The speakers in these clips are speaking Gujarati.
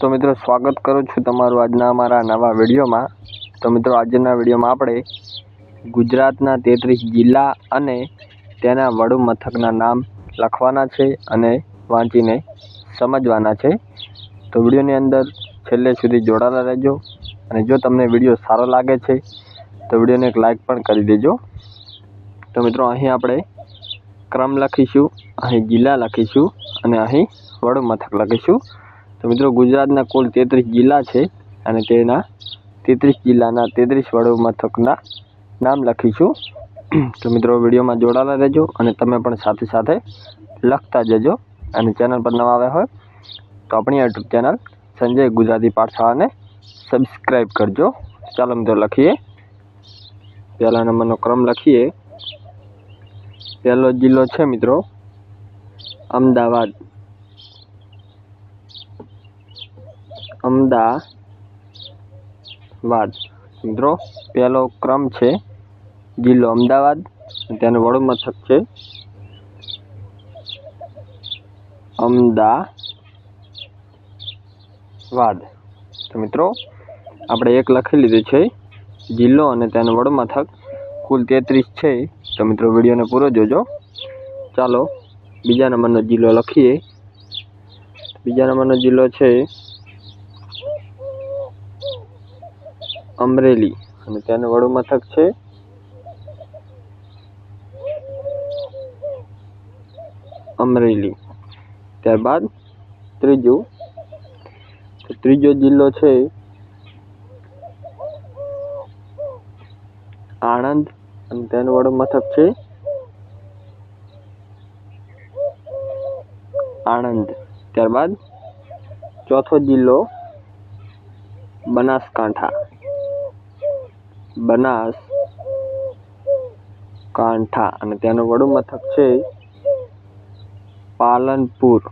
તો મિત્રો સ્વાગત કરું છું તમારું આજના અમારા નવા વિડીયોમાં. તો મિત્રો આજના વિડીયોમાં આપણે ગુજરાતના તેત્રીસ જિલ્લા અને તેના વડુ મથકના નામ લખવાના છે અને વાંચીને સમજવાના છે. તો વિડીયોની અંદર છેલ્લે સુધી જોડાયેલા રહેજો અને જો તમને વીડિયો સારો લાગે છે, તો વિડીયોને એક લાઇક પણ કરી દેજો. તો મિત્રો અહીં આપણે ક્રમ લખીશું, અહીં જિલ્લા લખીશું અને અહીં વડુ મથક લખીશું. તો મિત્રો ગુજરાતના કુલ તેત્રીસ જિલ્લા છે અને તેના તેત્રીસ જિલ્લાના તેત્રીસ વડો મથકના નામ લખીશું. તો મિત્રો વિડીયોમાં જોડાયેલા રહેજો અને તમે પણ સાથે સાથે લખતા જજો અને ચેનલ પર નવા આવ્યા હોય તો આપણી યુટ્યુબ ચેનલ સંજય ગુજરાતી પાઠશાળાને સબસ્ક્રાઈબ કરજો. ચાલો મિત્રો લખીએ. પહેલા નંબરનો ક્રમ લખીએ. પહેલો જિલ્લો છે મિત્રો અમદાવાદ. અમદાવાદ. મિત્રો, પહેલો ક્રમ છે જિલ્લો અમદાવાદ તેનું વડું મથક છે અમદાવાદ. તો મિત્રો, આપણે એક લખી લીધું છે જિલ્લો અને તેનું વડું મથક. કુલ તેત્રીસ છે. તો મિત્રો, વિડીયોને પૂરો જોજો. ચાલો, બીજા નંબરનો જિલ્લો લખીએ. બીજા નંબરનો જિલ્લો છે અમરેલી અને તેનું વડું મથક છે. અમરેલી. ત્યારબાદ ત્રીજું ત્રીજો જિલ્લો છે આણંદ અને તેનું વડું મથક છે. આણંદ. ત્યારબાદ ચોથો જિલ્લો બનાસકાંઠા. બનાસ, કાંઠા અને તેનું વડું મથક છે પાલનપુર.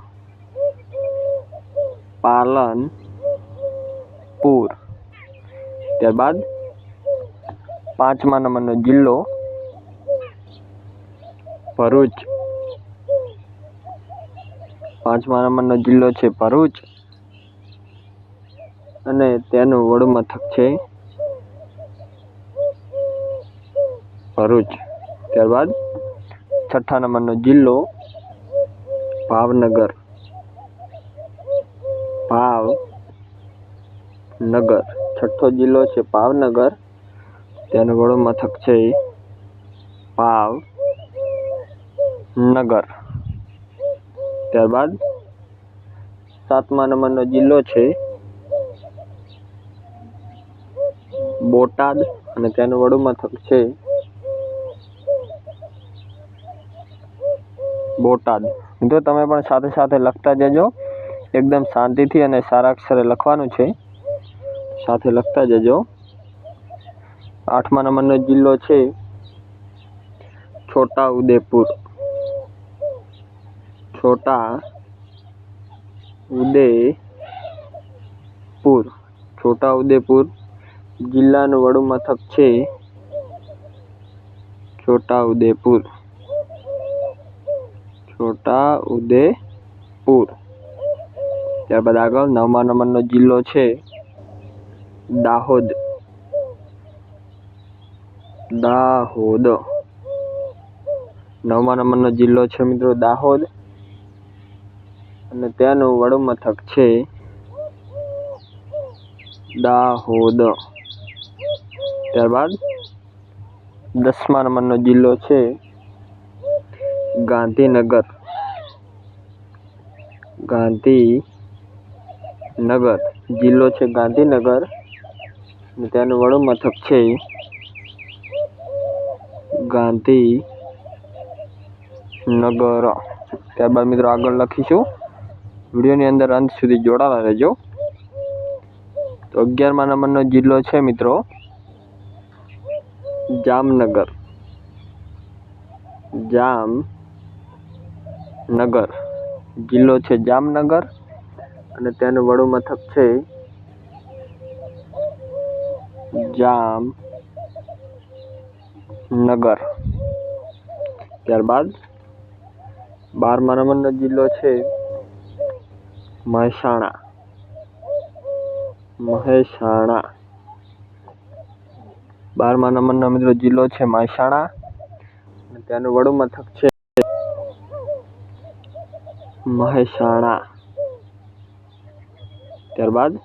પાલનપુર. ત્યારબાદ પાંચમા નંબરનો જિલ્લો ભરૂચ. પાંચમા નંબરનો જિલ્લો છે ભરૂચ અને તેનું વડું મથક છે ભરૂચ. ત્યારબાદ છઠ્ઠા નંબરનો જિલ્લો ભાવનગર. ભાવનગર. છઠ્ઠો જિલ્લો છે ભાવનગર. તેનું વડો મથક છે ભાવનગર. ત્યારબાદ સાતમા નંબરનો જિલ્લો છે બોટાદ અને તેનું વડું મથક છે બોટાદ. મિત્રો, તમે પણ સાથે સાથે લખતા જજો. એકદમ શાંતિથી અને સારા અક્ષરે લખવાનું છે. સાથે લખતા જજો. આઠમા નંબરનો જિલ્લો છે છોટા ઉદેપુર છોટા ઉદેપુર છોટા ઉદેપુર જિલ્લાનું વડું મથક છે છોટા ઉદેપુર છોટા ઉદેપુર. ત્યારબાદ આગળ નવમા નંબરનો જિલ્લો છે દાહોદ. દાહોદ. નવમા નંબરનો જિલ્લો છે મિત્રો દાહોદ. અને ત્યાંનું વડું મથક છે દાહોદ. ત્યારબાદ દસમા નંબરનો જિલ્લો છે ગાંધીનગર. ગાંધીનગર જિલ્લો છે ગાંધીનગર અને તેનું વડું મથક છે ગાંધીનગર. ત્યારબાદ મિત્રો આગળ લખીશું. વિડીયોની અંદર અંત સુધી જોડાયેલા રહેજો. તો અગિયારમા નંબરનો જિલ્લો છે મિત્રો જામનગર. જામનગર જિલ્લો છે જામનગર અને તેનું વડું મથક છે જામનગર ત્યારબાદ બારમા નંબરનો જિલ્લો છે મહેસાણા. મહેસાણા. બારમા નંબરનો મિત્રો જિલ્લો છે મહેસાણા અને ત્યાંનું વડું મથક છે મહેસાણા ત્યારબાદ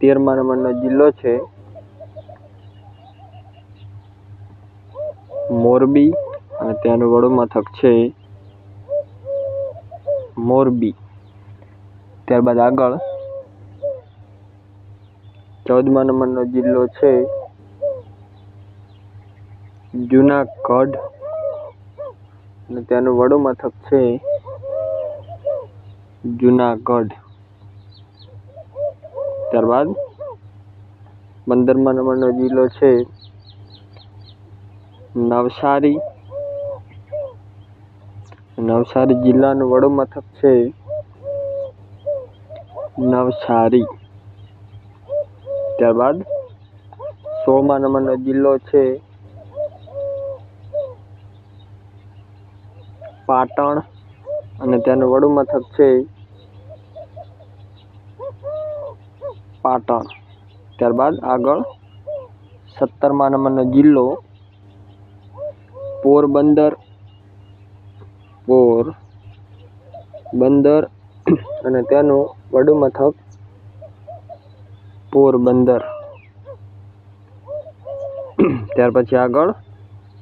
તેરમા નંબરનો જિલ્લો છે. મોરબી અને ત્યાંનું વડું મથક છે. મોરબી. ત્યારબાદ આગળ ચૌદમા નંબરનો જિલ્લો છે. જુનાગઢ અને ત્યાંનું વડું મથક છે. જુનાગઢ. ત્યારબાદ પંદરમા નંબરનો જિલ્લો છે નવસારી. નવસારી જિલ્લાનું વડું મથક છે નવસારી. ત્યારબાદ સોળમા નંબરનો જિલ્લો છે પાટણ અને ત્યાંનું વડું મથક છે પાટણ. ત્યારબાદ આગળ સત્તરમા નંબરનો જિલ્લો, પોરબંદર. પોર, બંદર અને તેનું વડું મથક પોરબંદર. ત્યાર પછી આગળ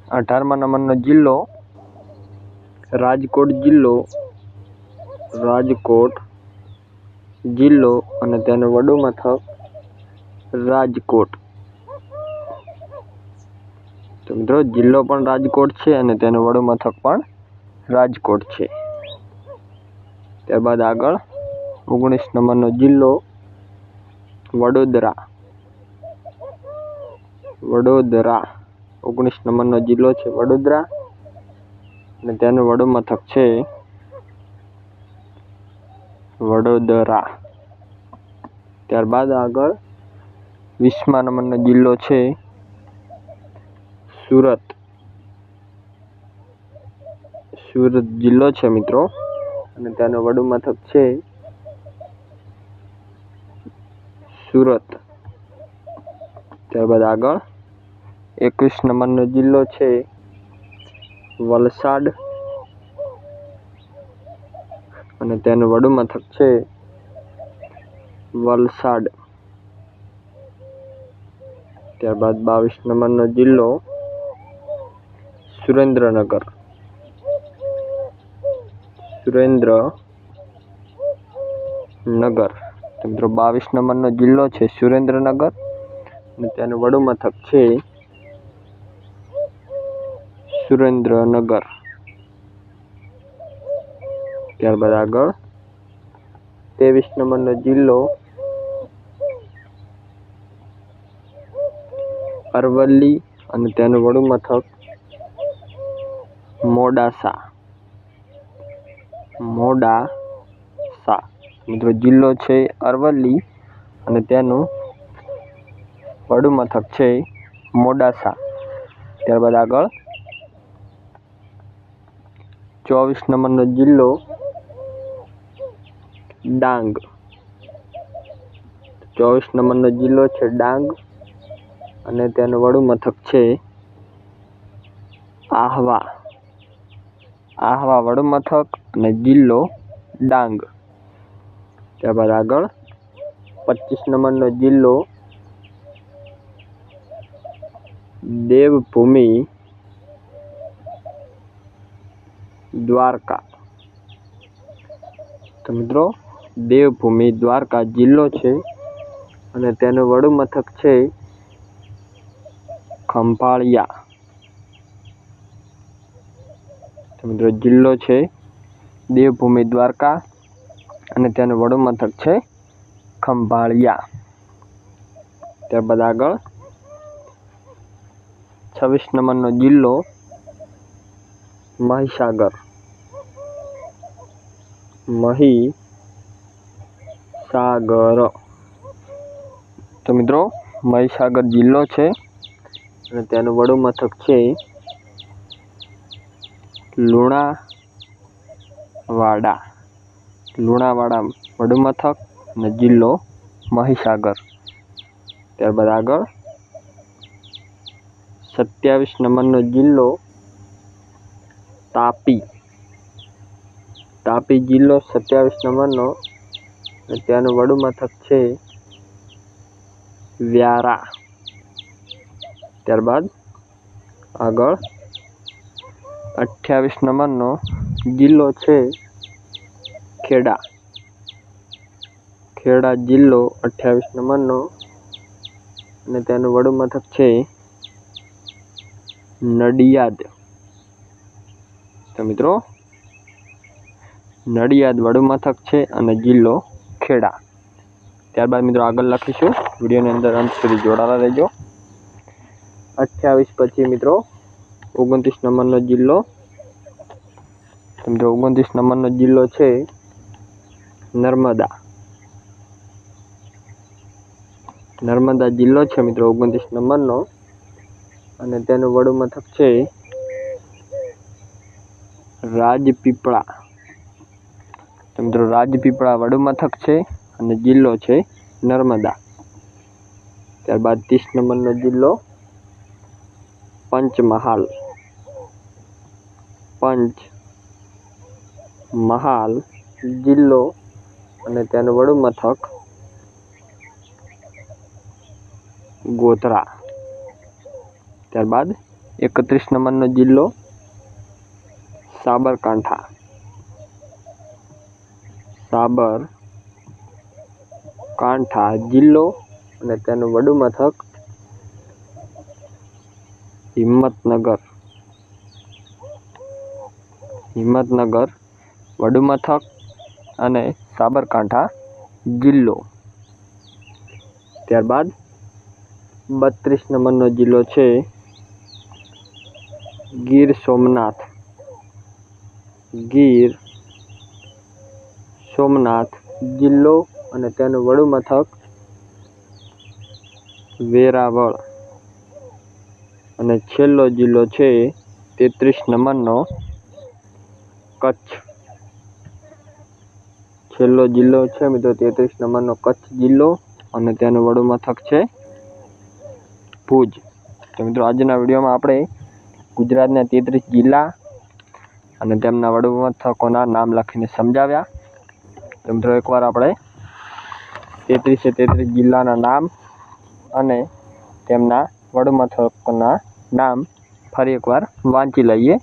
અઢારમા નંબરનો જિલ્લો, રાજકોટ જિલ્લો, રાજકોટ. જિલ્લો અને તેનું વડું મથક રાજકોટ. તો મિત્રો, જિલ્લો પણ રાજકોટ છે અને તેનું વડું મથક પણ રાજકોટ છે. ત્યારબાદ આગળ ઓગણીસ નંબરનો જિલ્લો વડોદરા. વડોદરા, ઓગણીસ નંબરનો જિલ્લો છે વડોદરા અને તેનું વડું મથક છે વડોદરા. ત્યારબાદ આગળ વીસમા નંબરનો જિલ્લો છે સુરત. સુરત જિલ્લો છે મિત્રો. અને ત્યાંનું વડું મથક છે સુરત. ત્યારબાદ આગળ એકવીસ નંબરનો જિલ્લો છે વલસાડ. અને તેનું વડું મથક છે વલસાડ. ત્યારબાદ બાવીસ નંબરનો જિલ્લો સુરેન્દ્રનગર. સુરેન્દ્રનગર. મિત્રો બાવીસ નંબરનો જિલ્લો છે સુરેન્દ્રનગર અને તેનું વડું મથક છે સુરેન્દ્રનગર. ત્યારબાદ આગળ ત્રેવીસ નંબરનો જિલ્લો અરવલ્લી અને તેનું વડું મથક મોડાસા. મોડાસા. મિત્રો, જિલ્લો છે અરવલ્લી અને તેનું વડું મથક છે મોડાસા. ત્યારબાદ આગળ ચોવીસ નંબરનો જિલ્લો ડાંગ. ચોવીસ નંબરનો જિલ્લો છે ડાંગ અને તેનું વડું મથક છે આહવા. આહવા વડું મથક અને જિલ્લો ડાંગ. ત્યારબાદ આગળ પચીસ નંબરનો જિલ્લો દેવભૂમિ દ્વારકા. તો મિત્રો દેવભૂમિ દ્વારકા જિલ્લો છે અને તેનું વડું મથક છે ખંભાળિયા મિત્રો જિલ્લો છે દેવભૂમિ દ્વારકા અને તેનું વડું મથક છે ખંભાળિયા ત્યારબાદ આગળ છવ્વીસ નંબરનો જિલ્લો મહીસાગર. મહીસાગર. તો મિત્રો, મહીસાગર જિલ્લો છે અને તેનું વડું મથક છે લુણાવાડા. લુણાવાડા વડું મથક અને જિલ્લો મહીસાગર. ત્યારબાદ આગળ સત્યાવીસ નંબરનો જિલ્લો તાપી. તાપી જિલ્લો સત્યાવીસ નંબરનો અને ત્યાંનું વડું મથક છે વ્યારા. ત્યારબાદ આગળ અઠ્યાવીસ નંબરનો જિલ્લો છે ખેડા. ખેડા જિલ્લો અઠ્યાવીસ નંબરનો અને તેનું વડું મથક છે નડિયાદ. તો મિત્રો, નડિયાદ વડું મથક છે અને જિલ્લો ખેડા. ત્યારબાદ મિત્રો આગળ લખીશું. વિડીયોની અંદર અંત સુધી જોડાયેલા રહેજો. અઠ્યાવીસ પછી મિત્રો ઓગણત્રીસ નંબરનો જિલ્લો. મિત્રો ઓગણત્રીસ નંબરનો જિલ્લો છે નર્મદા. નર્મદા જિલ્લો છે મિત્રો ઓગણત્રીસ નંબરનો. અને તેનું વડું મથક છે રાજપીપળા. તો મિત્રો, રાજપીપળા વડું મથક છે અને જિલ્લો છે નર્મદા. ત્યારબાદ ત્રીસ નંબરનો જિલ્લો પંચમહાલ. પંચ મહાલ જિલ્લો અને તેનું વડું મથક ગોધરા. ત્યારબાદ એકત્રીસ નંબરનો જિલ્લો સાબરકાંઠા. સાબર, કાંઠા, જિલ્લો અને તેનું વડું મથક હિંમતનગર. હિંમતનગર, વડું મથક અને સાબરકાંઠા જિલ્લો. ત્યારબાદ બત્રીસ નંબરનો જિલ્લો છે ગીર સોમનાથ. ગીર સોમનાથ જિલ્લો અને તેનું વડું મથક વેરાવળ. અને છેલ્લો જિલ્લો છે તેત્રીસ નંબરનો કચ્છ. છેલ્લો જિલ્લો છે મિત્રો તેત્રીસ નંબરનો કચ્છ જિલ્લો અને તેનું વડું મથક છે ભુજ. તો મિત્રો આજના વિડીયોમાં આપણે ગુજરાતના તેત્રીસ જિલ્લા અને તેમના વડુમથકોના નામ લખીને સમજાવ્યા. તો મિત્રો એકવાર આપણે તેત્રીસે તેત્રીસ જિલ્લાના નામ અને તેમના વડમથકના મથકોના નામ ફરી એકવાર વાંચી લઈએ.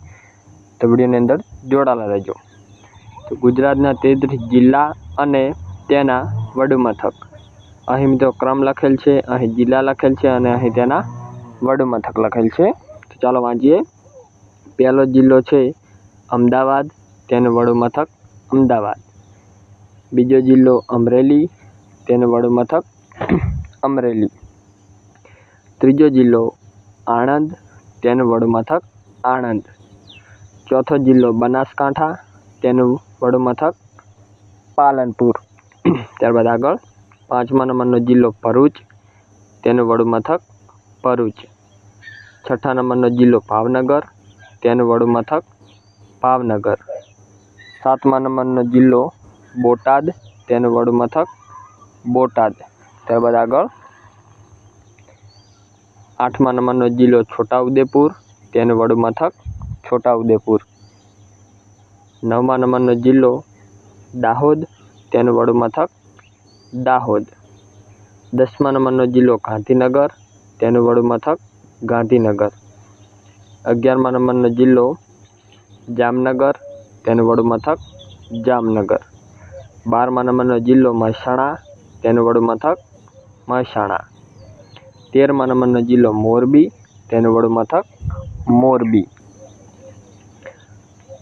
તો વિડીયોની અંદર જોડાયેલા રહેજો. તો ગુજરાતના તેત્રીસ જિલ્લા અને તેના વડમથક. મથક અહીં મિત્રો ક્રમ લખેલ છે, અહીં જિલ્લા લખેલ છે અને અહીં તેના વડમથક લખેલ છે. તો ચાલો વાંચીએ. પહેલો જિલ્લો છે અમદાવાદ, તેનું વડુમથક અમદાવાદ. બીજો જિલ્લો અમરેલી, તેનું વડું મથક અમરેલી. ત્રીજો જિલ્લો આણંદ, તેનું વડું મથક આણંદ. ચોથો જિલ્લો બનાસકાંઠા, તેનું વડું મથક પાલનપુર. ત્યારબાદ આગળ પાંચમા નંબરનો જિલ્લો ભરૂચ, તેનું વડું મથક ભરૂચ. છઠ્ઠા નંબરનો જિલ્લો ભાવનગર, તેનું વડું મથક ભાવનગર. સાતમા નંબરનો જિલ્લો બોટાદ, તેનું વડું મથક બોટાદ. ત્યારબાદ આગળ આઠમા નંબરનો જિલ્લો છોટાઉદેપુર, તેનું વડું મથક છોટાઉદેપુર. નવમા નંબરનો જિલ્લો દાહોદ, તેનું વડું મથક દાહોદ. દસમા નંબરનો જિલ્લો ગાંધીનગર, તેનું વડું મથક ગાંધીનગર. અગિયારમા નંબરનો જિલ્લો જામનગર, તેનું વડું મથક જામનગર. બારમા નંબરનો જિલ્લો મહેસાણા, તેનું વડું મથક મહેસાણા. તેરમા નંબરનો જિલ્લો મોરબી, તેનું વડું મથક મોરબી.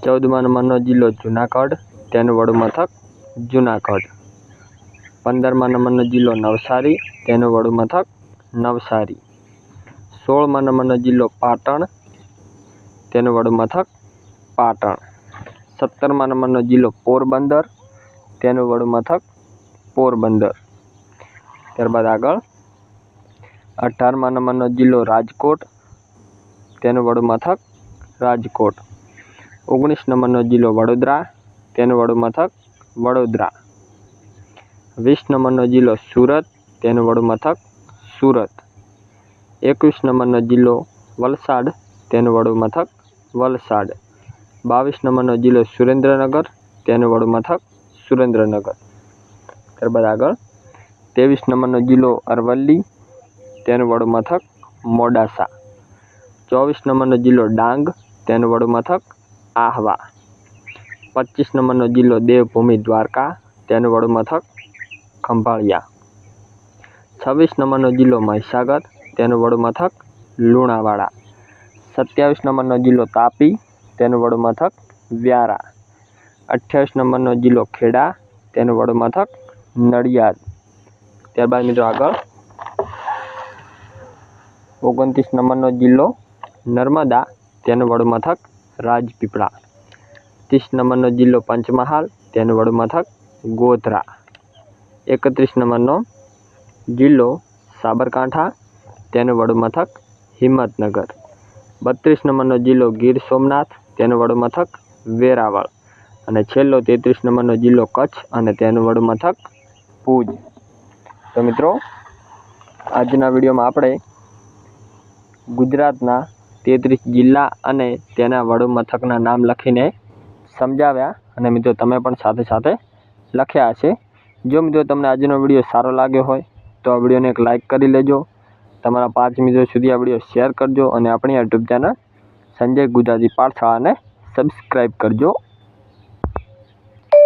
ચૌદમા નંબરનો જિલ્લો જુનાગઢ, તેનું વડું મથક જુનાગઢ. પંદરમા નંબરનો જિલ્લો નવસારી, તેનું વડું મથક નવસારી. સોળમા નંબરનો જિલ્લો પાટણ, તેનું વડું મથક પાટણ. સત્તરમા નંબરનો જિલ્લો પોરબંદર તેનું વડું મથક પોરબંદર. ત્યારબાદ આગળ અઢારમા નંબરનો જિલ્લો રાજકોટ, તેનું વડું મથક રાજકોટ. ઓગણીસ નંબરનો જિલ્લો વડોદરા, તેનું વડું મથક વડોદરા. વીસ નંબરનો જિલ્લો સુરત, તેનું વડું મથક સુરત. એકવીસ નંબરનો જિલ્લો વલસાડ, તેનું વડું મથક વલસાડ. બાવીસ નંબરનો જિલ્લો સુરેન્દ્રનગર, તેનું વડું મથક સુરેન્દ્રનગર. ત્યારબાદ આગળ ત્રેવીસ નંબરનો જિલ્લો અરવલ્લી તેનું વડું મથક મોડાસા. ચોવીસ નંબરનો જિલ્લો ડાંગ તેનું વડું મથક આહવા. પચીસ નંબરનો જિલ્લો દેવભૂમિ દ્વારકા તેનું વડું મથક ખંભાળિયા. છવ્વીસ નંબરનો જિલ્લો મહીસાગર તેનું વડું મથક લુણાવાડા. સત્યાવીસ નંબરનો જિલ્લો તાપી તેનું વડું મથક વ્યારા. અઠ્યાવીસ નંબરનો જિલ્લો ખેડા, તેનું વડું મથક નડિયાદ. ત્યારબાદ મિત્રો આગળ. ઓગણત્રીસ નંબરનો જિલ્લો નર્મદા, તેનું વડું મથક રાજપીપળા. ત્રીસ નંબરનો જિલ્લો પંચમહાલ, તેનું વડું મથક ગોધરા. એકત્રીસ નંબરનો જિલ્લો સાબરકાંઠા, તેનું વડું મથક હિંમતનગર. બત્રીસ નંબરનો જિલ્લો ગીર સોમનાથ, તેનું વડું મથક વેરાવળ. અને છેલ્લો તેત્રીસ નંબરનો જિલ્લો કચ્છ અને તેનું વડું મથક ભુજ. તો મિત્રો, આજના વિડીયોમાં આપણે ગુજરાતના તેત્રીસ જિલ્લા અને તેના વડું નામ લખીને સમજાવ્યા. અને મિત્રો, તમે પણ સાથે સાથે લખ્યા હશે. જો મિત્રો તમને આજનો વીડિયો સારો લાગ્યો હોય, તો આ વિડીયોને એક લાઇક કરી લેજો. તમારા પાંચ મિત્રો સુધી આ વીડિયો શેર કરજો અને આપણી યુટ્યુબ ચેનલ સંજય ગુજરાતી પાઠશાળાને સબસ્ક્રાઈબ કરજો.